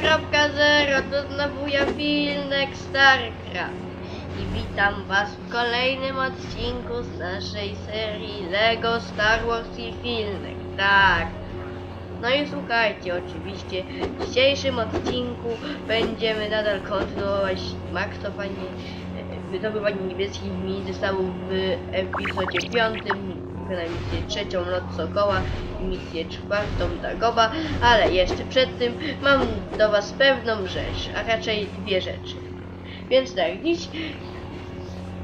2.0 to znowu ja Wilnek StarCraft. I witam was w kolejnym odcinku z naszej serii LEGO Star Wars i Wilnek, tak. No i słuchajcie, oczywiście w dzisiejszym odcinku będziemy nadal kontynuować maksowanie, e, wydobywanie niebieskich mini zestawów w epizodzie 5, na misję trzecią Lot Sokoła i misję czwartą Dagoba, ale jeszcze przed tym mam do was pewną rzecz, a raczej dwie rzeczy. Więc tak, dziś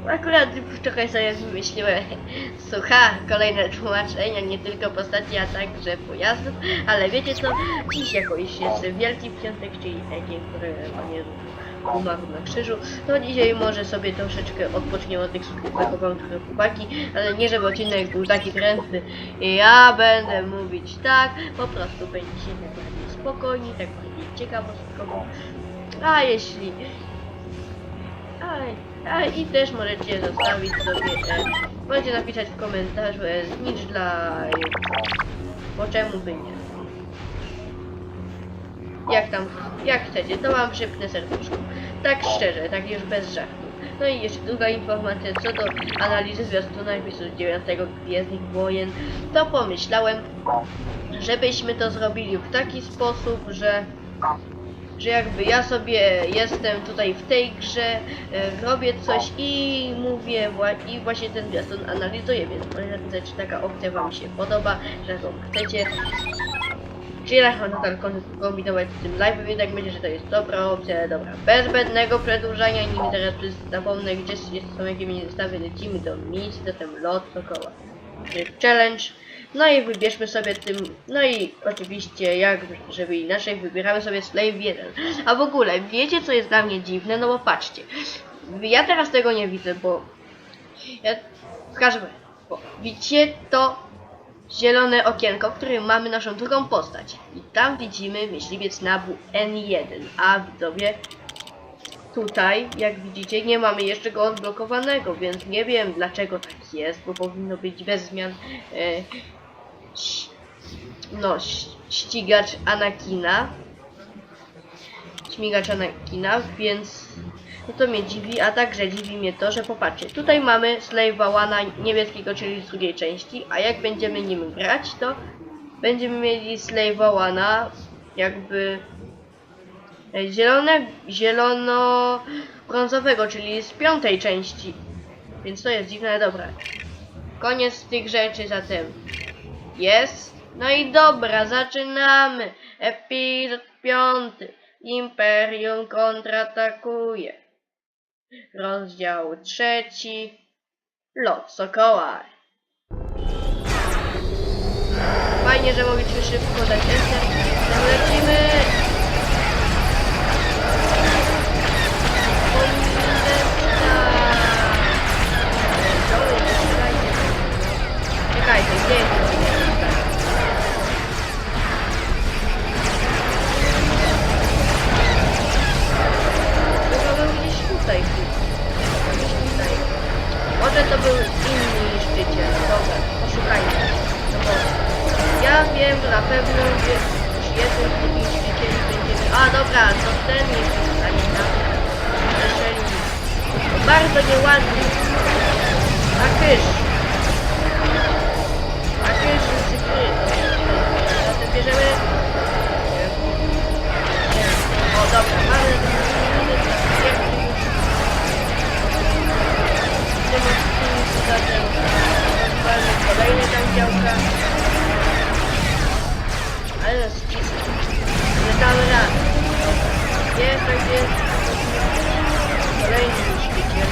Akurat trochę sobie wymyśliłem, słucha, kolejne tłumaczenia, nie tylko postaci, a także pojazdów, ale wiecie co, dziś jakoś jest Wielki Piątek, czyli dzień, który Pan Jezus umarł na krzyżu, to dzisiaj może sobie troszeczkę odpoczniemy od tych zachowań trochę chłopaki, ale nie żeby odcinek był taki drętwy, ja będę mówić tak, po prostu będzie tak bardziej spokojni, tak bardziej ciekawostkowo, a jeśli ale, ale i też możecie zostawić sobie, e, możecie napisać w komentarzu e, znicz dla. Bo czemu by nie? Jak tam, jak chcecie, to wam szybne serduszko. Tak szczerze, tak już bez żartu. No i jeszcze druga informacja co do analizy zwiastuna epizodu 9 Gwiezdnych Wojen, to pomyślałem, żebyśmy to zrobili w taki sposób, że że jakby ja sobie jestem tutaj w tej grze, e, robię coś i mówię wła- i właśnie ten zwiastun analizuję, więc napisać, czy taka opcja wam się podoba, że taką chcecie. Czy jednak mam nadal kombinować z tym live, więc jak będzie, że to jest dobra opcja, dobra. Bez zbędnego przedłużania, nim teraz zapomnę, gdzie jest- są jakie mi zestawy, lecimy do misji, zatem lot dookoła. Challenge. No i wybierzmy sobie tym, no i oczywiście jak żeby inaczej wybieramy sobie Slave 1. A w ogóle wiecie co jest dla mnie dziwne? No bo patrzcie. Ja teraz tego nie widzę, bo ja w każdym razie, widzicie to zielone okienko, w którym mamy naszą drugą postać. I tam widzimy myśliwiec Nabu N1. A widzowie, tutaj, jak widzicie, nie mamy jeszcze go odblokowanego, więc nie wiem dlaczego tak jest, bo powinno być bez zmian e, no, ścigacz Anakina. Śmigacz Anakina, więc no to mnie dziwi, a także dziwi mnie to, że popatrzcie, tutaj mamy Slave'a Łana niebieskiego, czyli z drugiej części, a jak będziemy nim grać, to będziemy mieli Slave'a Łana jakby e, zielone, zielono-brązowego, czyli z piątej części. Więc to jest dziwne, dobra. Koniec tych rzeczy zatem. Jest. No i dobra, zaczynamy. Epizod piąty. Imperium kontratakuje. Rozdział trzeci. Lot Sokoła. Fajnie, że mogliśmy szybko dać lecimy. To był inny niszczyciel. Dobra, poszukajmy. Ja wiem, na pewno że już jeden z tych niszczycieli będziemy... A dobra, to ten niszczyciel, a nie tam. Przeszeli. To bardzo nieładnie. A kysz. A kysz cyfry. Zatem bierzemy... zatem mamy kolejne tam działka. Ale nas cisną. Nie damy rady. Jest tak jest. Kolejny niszczyciel.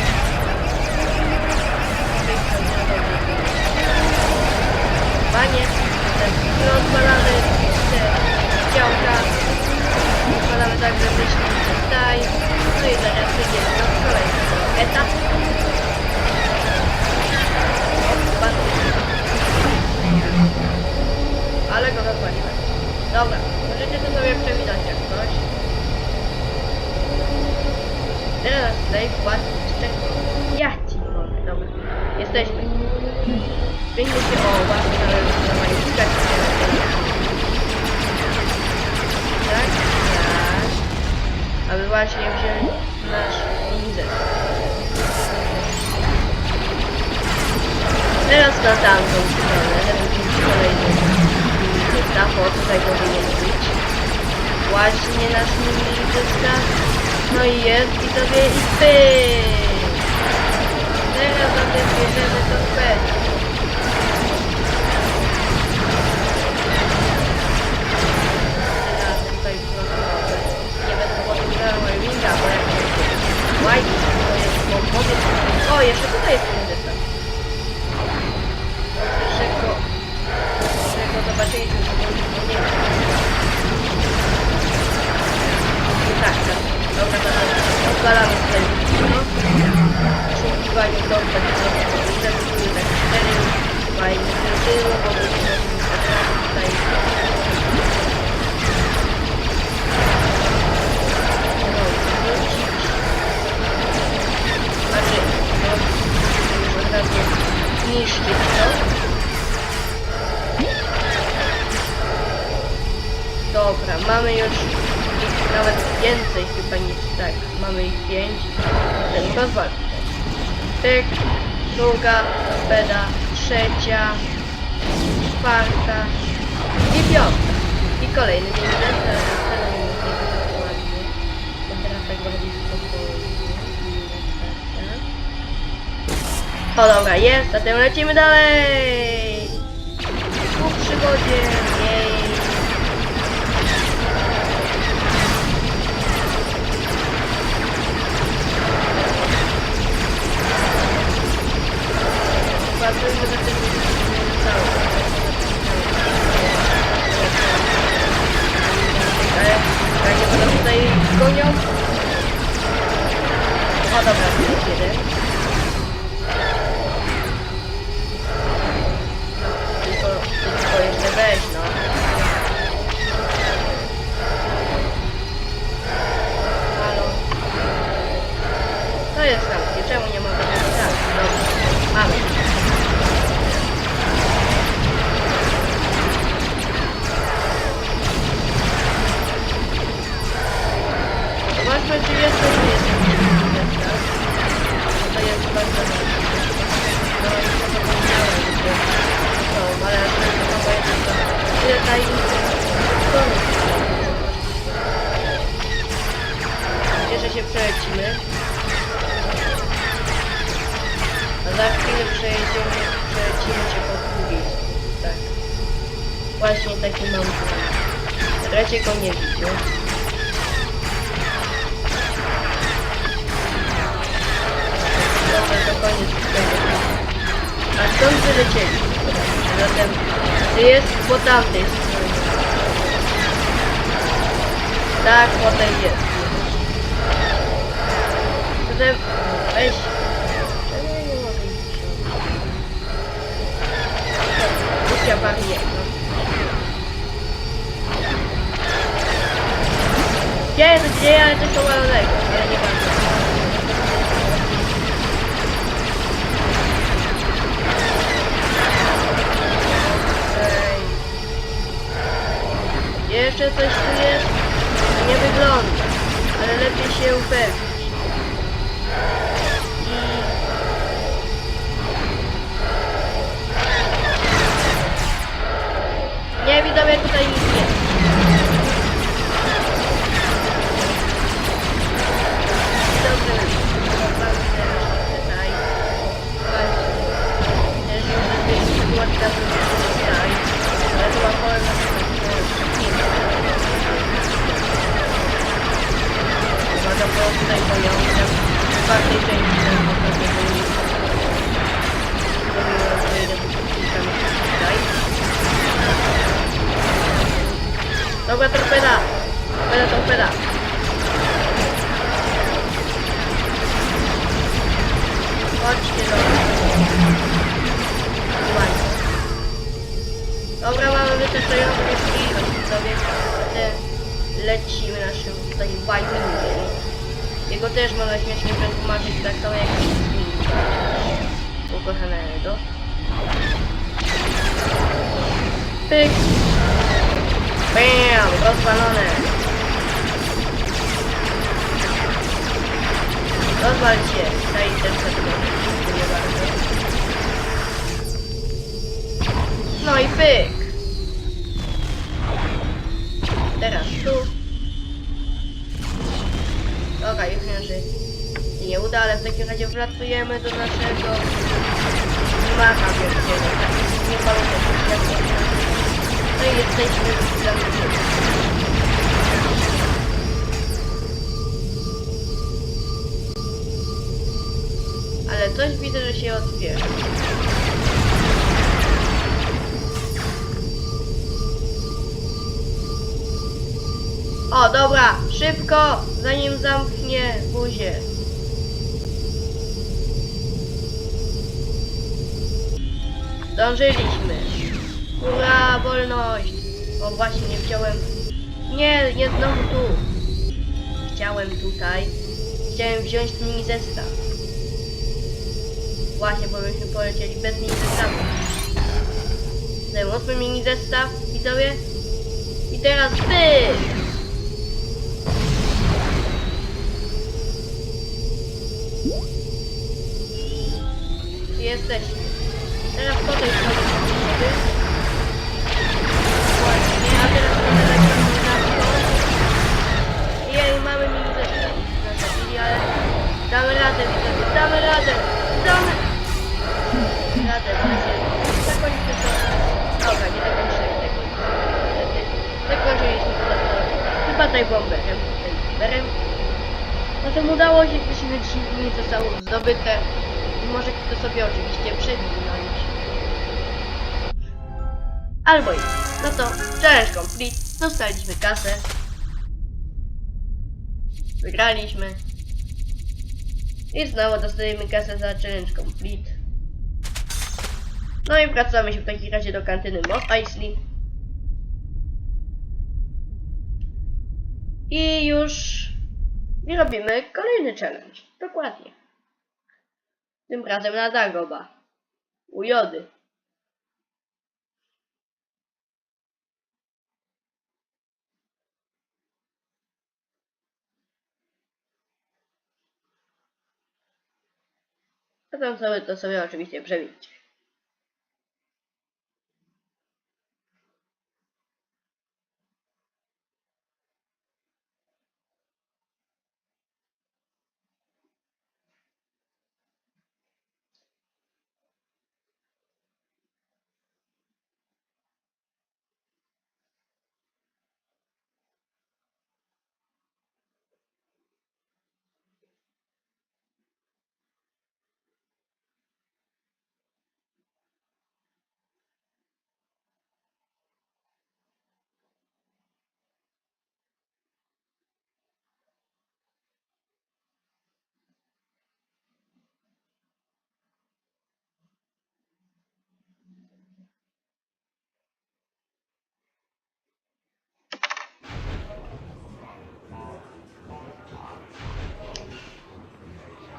Panie, ten odpalamy te działka. Odpalamy także myśli tutaj. No i zaraz Dobra, mamy już ich nawet więcej chyba niż tak. Mamy ich pięć. Ten pozwól. Pyk, druga, beda, trzecia, czwarta i piąta. I kolejny nie O dobra, jest, zatem lecimy dalej! Ku przygodzie, jej! Patrzymy, że tym jak nie będą tutaj gonią. O dobra, jeden. Ta Cieszę się przelecimy. Za chwilę przejedziemy, przelecimy się po drugiej. Tak. Właśnie taki mam plan. Raczej go nie widzę. A stąd wylecieli. Zatem jest po tamtej stronie. Tak, potem jest. Zatem weź. Czemu ja nie mogę ich wziąć? Głupia Jeszcze coś tu jest? Nie wygląda, ale lepiej się upewnić. I... Nie widowie tutaj nic nie. Dobrze, zobaczmy czwartej części. Zrobiłem rozwój tutaj. Dobra, torpeda! Torpeda, torpeda! Chodźcie do. Dobra, mamy wystarczającą ilość sobie. Lecimy naszym tutaj windingiem. Jego też można śmiesznie przetłumaczyć tak samo jak. Ukochanego. Pyk! Bam! Rozwalone! Rozwal się! Daj sobie nie bardzo. No i pyk. Teraz tu. Dobra, już się nie uda, ale w takim razie wlatujemy do naszego macha wielkiego. Nie pamiętam, No i jesteśmy w zamknięciu. Ale coś widzę, że się otwiera. O, dobra, szybko, zanim zamknie buzię. Zdążyliśmy. Ura, wolność. O, właśnie, nie chciałem... Nie, nie znowu tu. Chciałem tutaj. Chciałem wziąć mini zestaw. Właśnie, bo byśmy polecieli bez mini zestawu. Zajmowmy mini zestaw, widzowie. I teraz ty! Jesteśmy. Teraz tutaj wchodzimy sobie. Właśnie, a teraz lecimy na to. Jej, mamy zestaw. Nastawili, ale damy radę, widzowie, damy radę, damy radę, właśnie. Zakończmy to. Dobra, nie zakończyli tego. Zakończyliśmy to. Chyba tutaj bomberem. Bomberem. Zatem udało się, jesteśmy 10 minut zostało zdobyte. I może ktoś sobie oczywiście przewinąć. Albo i. No to challenge complete. Dostaliśmy kasę. Wygraliśmy. I znowu dostajemy kasę za challenge complete. No i wracamy się w takim razie do kantyny Mos Eisley. I już robimy kolejny challenge. Dokładnie. Tym razem na Dagoba. U Jody. Potem sobie to sobie oczywiście przewidzicie.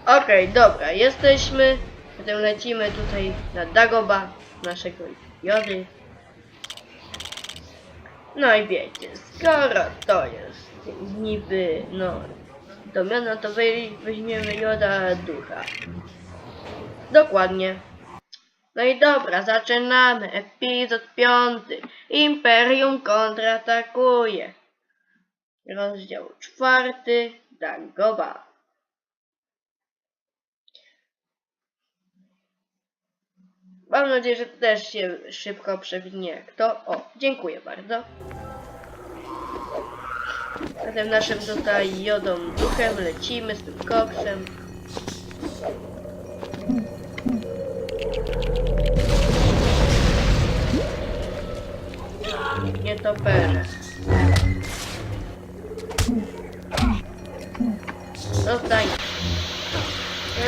Okej, dobra, jesteśmy. Potem lecimy tutaj na Dagoba, naszego Jody. No i wiecie, skoro to jest niby, no, domiana, to weźmiemy Joda ducha. Dokładnie. No i dobra, zaczynamy. Epizod piąty. Imperium kontratakuje. Rozdział czwarty. Dagoba. Mam nadzieję, że też się szybko przewinie jak to. O, dziękuję bardzo. Zatem naszym tutaj jodą duchem lecimy z tym koksem. Nie toperze. Zostań.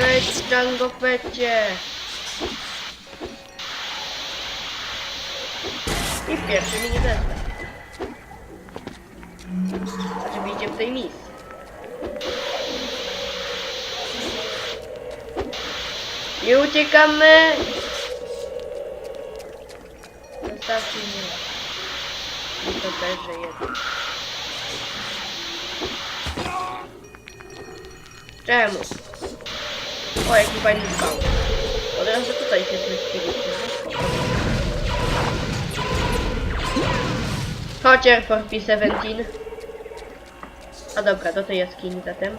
Leć, Django Fecie. I pierwszy mini zestaw. Oczywiście w tej misji. I uciekamy! Zostawcie mnie. I to też, jest. Czemu? O, jaki fajny spał. Od razu tutaj się zmieściliśmy. Air Force P-17. A dobra, do tej jaskini zatem.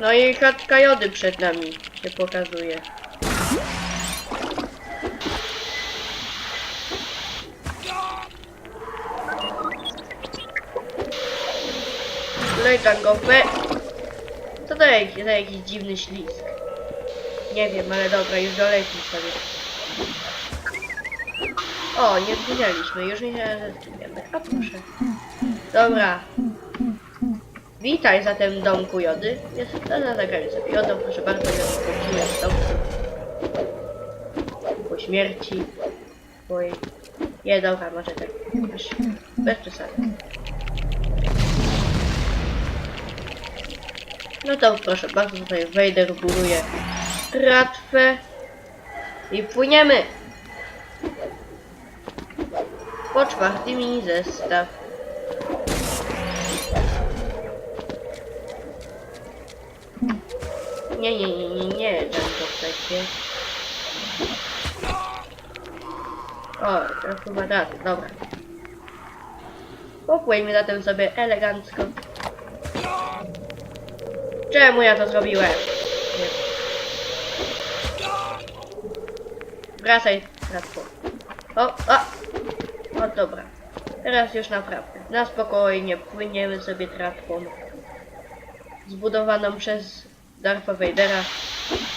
No i chatka jody przed nami się pokazuje. Lej tangowe. Co to jak- za jakiś dziwny ślizg? Nie wiem, ale dobra, już dolecimy sobie. O, nie zginęliśmy, już nie zginiemy. A proszę. Dobra. Witaj zatem domku jody. Jest to na zagraniu sobie jodą, proszę bardzo, ja wróciłem z domku. Po śmierci twojej. Nie, dobra, może tak. Aż bez przesady. No to proszę bardzo, tutaj wejdę, góruje tratwę i płyniemy. Po czwarty mini zestaw. Nie, nie, nie, nie, nie, Django przecież. O, to chyba razy, dobra. Popłyńmy zatem sobie elegancko. Czemu ja to zrobiłem? Nie. Wracaj, Radku. O, o! O, dobra. Teraz już naprawdę. Na spokojnie płyniemy sobie tratwą. Zbudowaną przez Darfa Vadera.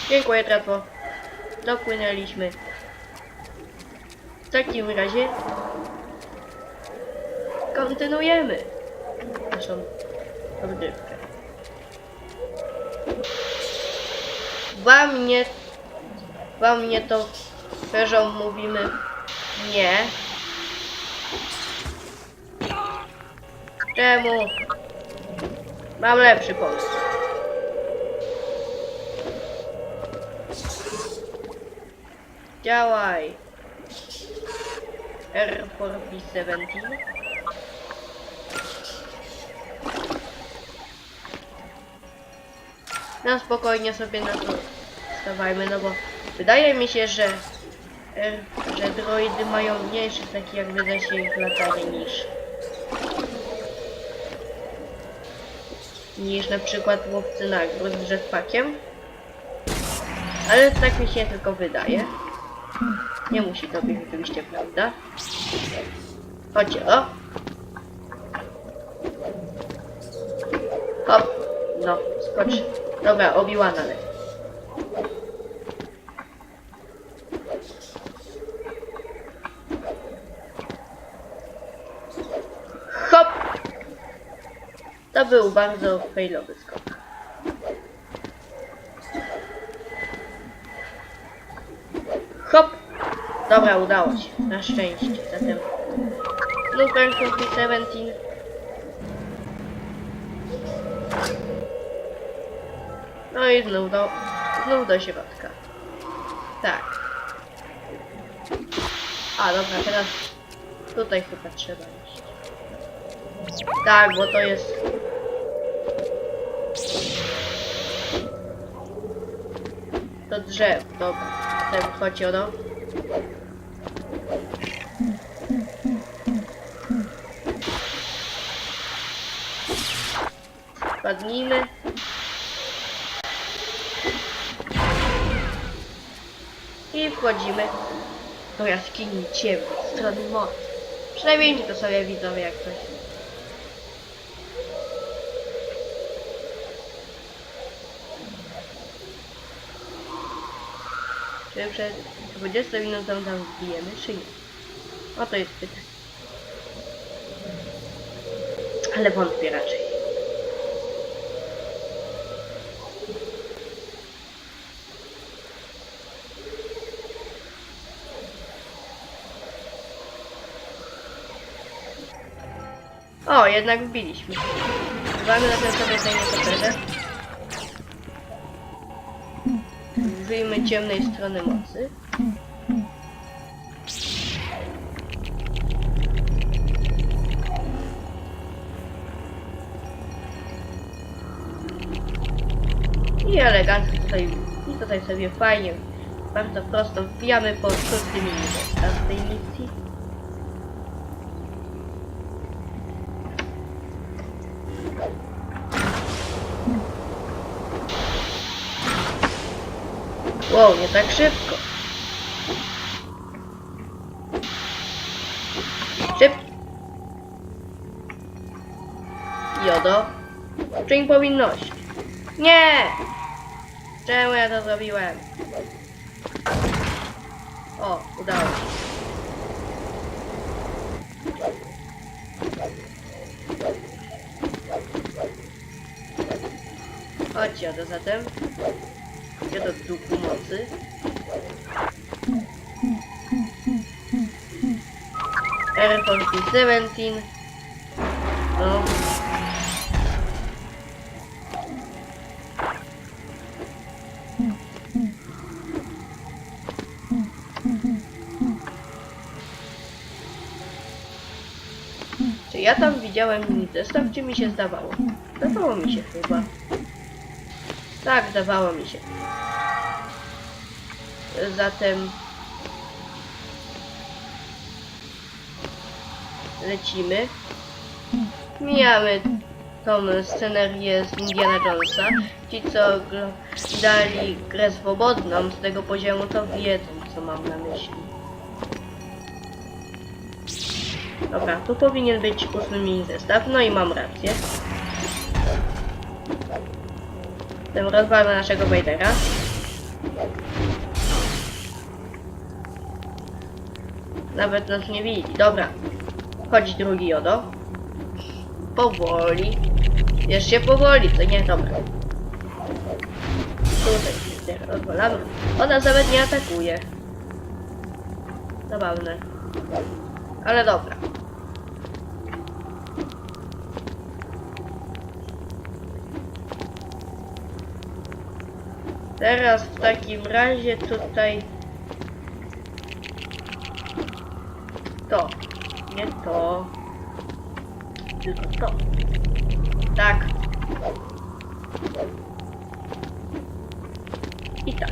Dziękuję, tratwo. Dopłynęliśmy. W takim razie kontynuujemy naszą rozgrywkę. Wam nie, wam nie to Ferzą mówimy nie. Czemu? Mam lepszy pomysł. Działaj. R4B17. No spokojnie sobie na to stawajmy, no bo wydaje mi się, że, że droidy mają mniejszy taki jakby zasięg latania niż niż na przykład łowcy nagród z jetpackiem. Ale tak mi się tylko wydaje. Nie musi to być oczywiście prawda. Chodźcie, o! Hop! No, skocz. Dobra, obiłana leć. Hop! To był bardzo failowy skok. Hop! Dobra, udało się. Na szczęście. Zatem... Looper 17. No i znów do... Znów do środka. Tak. A, dobra, teraz... Tutaj chyba trzeba iść. Tak, bo to jest... To drzew, dobra. Ten chodzi o no. Padnijmy. I wchodzimy do jaskini ciemnej, strony mocy. Przynajmniej to sobie widzowie jak coś. Czy przed 20 minutą tam wbijemy, czy nie? O to jest pytanie. Ale wątpię raczej. O, jednak wbiliśmy. Uważamy na ten sobie tej nietoperze. Użyjmy ciemnej strony mocy. I elegancko tutaj, i tutaj sobie fajnie, bardzo prosto wbijamy po szóstym minucie z tej misji. Wow, nie tak szybko. Szyb. Jodo. Czyń powinność. Nie! Czemu ja to zrobiłem? O, udało się. Chodź, Jodo, zatem. Gdzie do duchu mocy? Air Force 17. No. Czy ja tam widziałem mini zestaw, czy mi się zdawało? Zdawało mi się chyba. Tak, zdawało mi się. Zatem lecimy. Mijamy tą scenerię z Indiana Jonesa. Ci, co dali grę swobodną z tego poziomu, to wiedzą, co mam na myśli. Dobra, tu powinien być ósmy mini zestaw, no i mam rację. Tym rozwalmy naszego Vadera. Nawet nas nie widzi. Dobra. Chodź drugi Jodo. Powoli. Jeszcze powoli, to nie, dobra. Tutaj rozwalamy. Ona nawet nie atakuje. Zabawne. Ale dobra. Teraz w takim razie tutaj to. Nie to. Tylko to. Tak. I tak.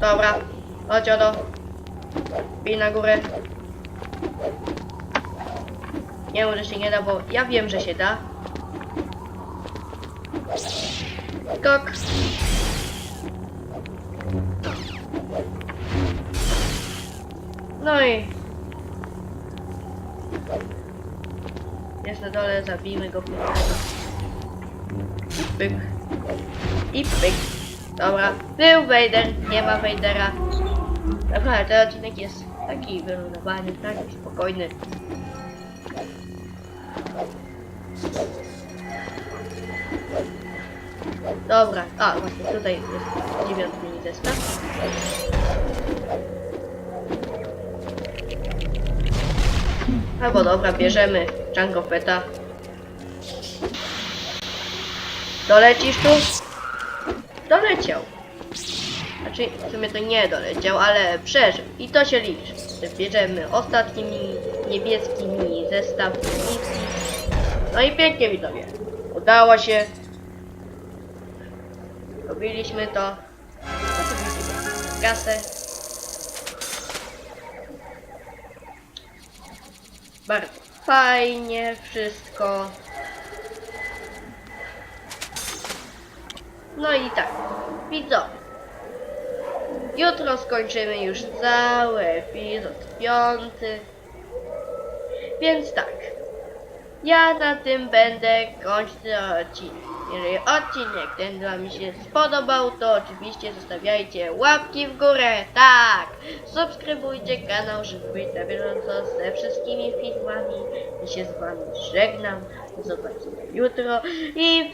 Dobra. Chodź Odo. Bij na górę. Nie może się nie da, bo ja wiem, że się da. Skok. No i... Jest na dole, zabijmy go pyk. Pyk. I pyk. Dobra, był Vader, nie ma Vadera. Dobra, ten odcinek jest taki wyludowany, taki spokojny. Dobra, a właśnie tutaj jest dziewiąty mini zestaw. Albo dobra, bierzemy Django Fetta. Dolecisz tu? Doleciał. Znaczy, w sumie to nie doleciał, ale przeżył. I to się liczy. Bierzemy ostatni mini, niebieski mini zestaw. No i pięknie widzowie. Udało się. Robiliśmy to. Kasę. Bardzo fajnie wszystko. No i tak, widzowie. Jutro skończymy już cały epizod piąty. Więc tak. Ja na tym będę kończyć odcinek. Jeżeli odcinek ten Wam się spodobał, to oczywiście zostawiajcie łapki w górę. Tak! Subskrybujcie kanał, żeby być na bieżąco ze wszystkimi filmami. I się z Wami żegnam. Do zobaczenia jutro. I,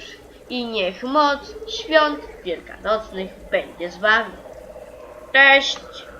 I niech moc świąt wielkanocnych będzie z Wami. Cześć!